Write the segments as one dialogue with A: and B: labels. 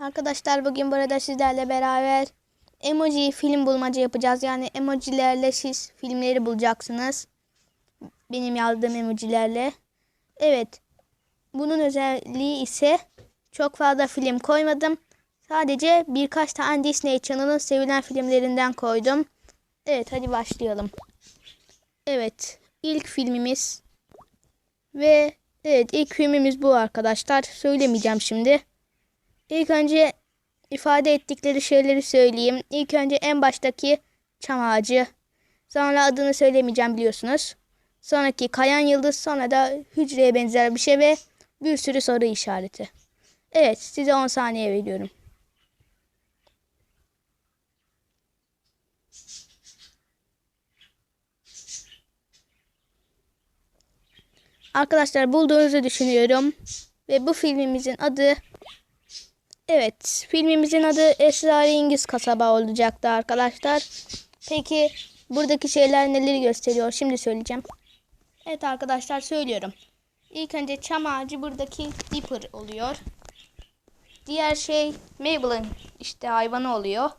A: Arkadaşlar bugün burada sizlerle beraber emoji film bulmaca yapacağız. Yani emojilerle siz filmleri bulacaksınız. Benim yazdığım emojilerle. Evet. Bunun özelliği ise çok fazla film koymadım. Sadece birkaç tane Disney Channel'ın sevilen filmlerinden koydum. Evet hadi başlayalım. Evet. ilk filmimiz ve evet ilk filmimiz bu arkadaşlar. Söylemeyeceğim şimdi. İlk önce ifade ettikleri şeyleri söyleyeyim. İlk önce en baştaki çam ağacı. Sonra adını söylemeyeceğim biliyorsunuz. Sonraki kayan yıldız sonra da hücreye benzer bir şey ve bir sürü soru işareti. Evet size 10 saniye veriyorum. Arkadaşlar bulduğunuzu düşünüyorum. Ve bu filmimizin adı Evet, filmimizin adı Esrarengiz Kasaba olacaktı arkadaşlar. Peki buradaki şeyler neleri gösteriyor? Şimdi söyleyeceğim. Evet arkadaşlar söylüyorum. İlk önce çam ağacı buradaki Dipper oluyor. Diğer şey Mabel'ın işte hayvanı oluyor.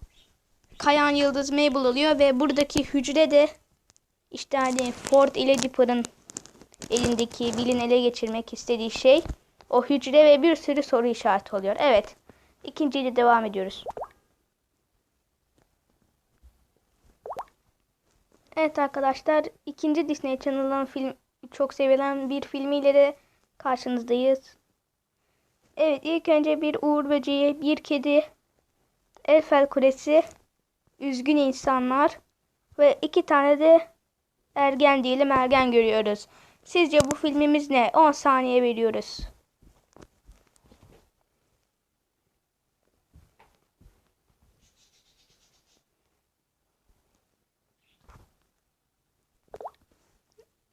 A: Kayan Yıldız Mabel oluyor ve buradaki hücre de işte hani Ford ile Dipper'ın elindeki bilin ele geçirmek istediği şey o hücre ve bir sürü soru işareti oluyor. Evet. İkinciyle devam ediyoruz. Evet arkadaşlar ikinci Disney Channel'ın film çok sevilen bir filmiyle de karşınızdayız. Evet ilk önce bir uğur böceği, bir kedi, Eiffel Kulesi, üzgün insanlar ve iki tane de ergen diyelim ergen görüyoruz. Sizce bu filmimiz ne? 10 saniye veriyoruz.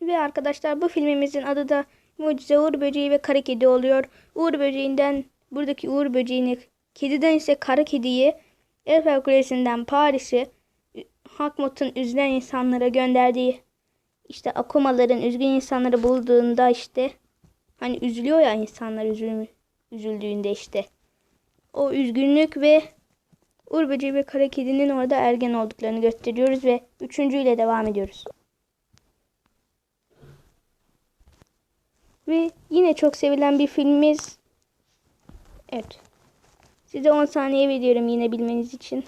A: Ve arkadaşlar bu filmimizin adı da Mucize Uğur Böceği ve Kara Kedi oluyor. Uğur Böceği'nden buradaki Uğur Böceği'ni, kediden ise Kara Kedi'yi, Eiffel Kulesi'nden Paris'i, Hakmut'un üzülen insanlara gönderdiği işte akumaların üzgün insanları bulduğunda işte hani üzülüyor ya insanlar üzül, üzüldüğünde işte. O üzgünlük ve Böceği ve Kara Kedi'nin orada ergen olduklarını gösteriyoruz ve üçüncüyle devam ediyoruz. Ve yine çok sevilen bir filmimiz. Evet. Size 10 saniye veriyorum yine bilmeniz için.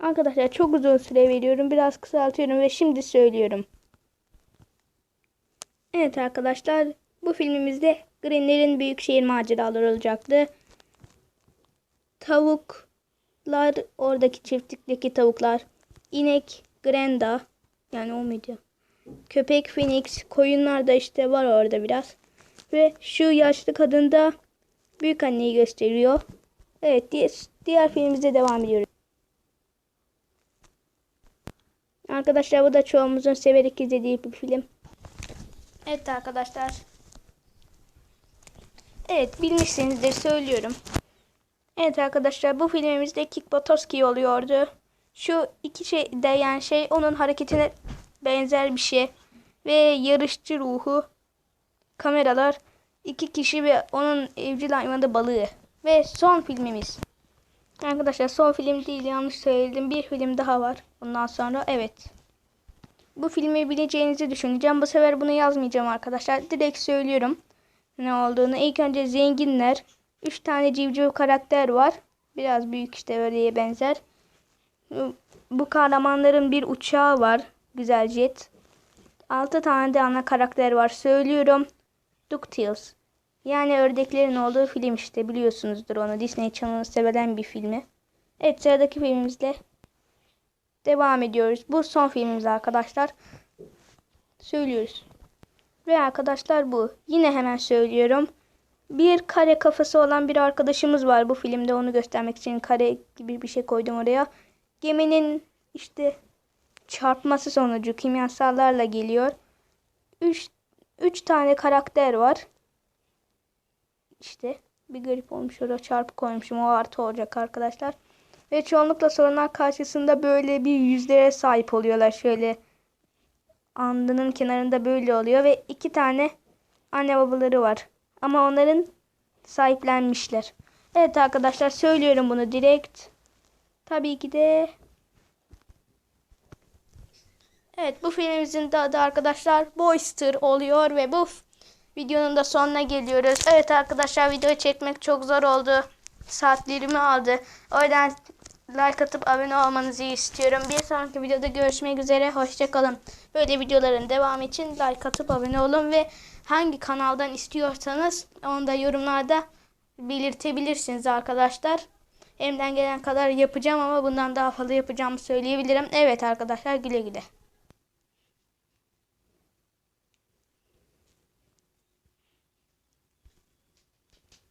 A: Arkadaşlar çok uzun süre veriyorum. Biraz kısaltıyorum ve şimdi söylüyorum. Evet arkadaşlar bu filmimizde Greenler'in Büyükşehir maceraları olacaktı. Tavuklar oradaki çiftlikteki tavuklar. inek Grenda yani o muydu? Köpek Phoenix koyunlar da işte var orada biraz. Ve şu yaşlı kadın da büyük anneyi gösteriyor. Evet diğer, diğer filmimize devam ediyoruz. Arkadaşlar bu da çoğumuzun severek izlediği bir film. Evet arkadaşlar. Evet bilmişsinizdir söylüyorum. Evet arkadaşlar bu filmimizde Kick Buttowski oluyordu. Şu iki şey değen şey onun hareketine benzer bir şey. Ve yarışçı ruhu. Kameralar. iki kişi ve onun evcil hayvanı balığı. Ve son filmimiz. Arkadaşlar son film değil yanlış söyledim. Bir film daha var. Bundan sonra evet. Bu filmi bileceğinizi düşüneceğim. Bu sefer bunu yazmayacağım arkadaşlar. Direkt söylüyorum ne olduğunu. İlk önce zenginler. Üç tane civciv karakter var. Biraz büyük işte öyleye benzer. Bu kahramanların bir uçağı var. Güzel jet. Altı tane de ana karakter var. Söylüyorum. DuckTales. Yani ördeklerin olduğu film işte biliyorsunuzdur onu. Disney Channel'ın sevilen bir filmi. Evet sıradaki filmimizle devam ediyoruz. Bu son filmimiz arkadaşlar. Söylüyoruz. Ve arkadaşlar bu. Yine hemen söylüyorum. Bir kare kafası olan bir arkadaşımız var bu filmde. Onu göstermek için kare gibi bir şey koydum oraya. Geminin işte çarpması sonucu kimyasallarla geliyor. 3 3 tane karakter var. İşte bir garip olmuş orada çarpı koymuşum. O artı olacak arkadaşlar. Ve çoğunlukla sorunlar karşısında böyle bir yüzlere sahip oluyorlar. Şöyle andının kenarında böyle oluyor ve iki tane anne babaları var. Ama onların sahiplenmişler. Evet arkadaşlar söylüyorum bunu direkt. Tabii ki de Evet bu filmimizin de adı arkadaşlar Boyster oluyor ve bu videonun da sonuna geliyoruz. Evet arkadaşlar video çekmek çok zor oldu. Saatlerimi aldı. O yüzden like atıp abone olmanızı istiyorum. Bir sonraki videoda görüşmek üzere. Hoşçakalın. Böyle videoların devamı için like atıp abone olun ve hangi kanaldan istiyorsanız onu da yorumlarda belirtebilirsiniz arkadaşlar. Elimden gelen kadar yapacağım ama bundan daha fazla yapacağımı söyleyebilirim. Evet arkadaşlar güle güle.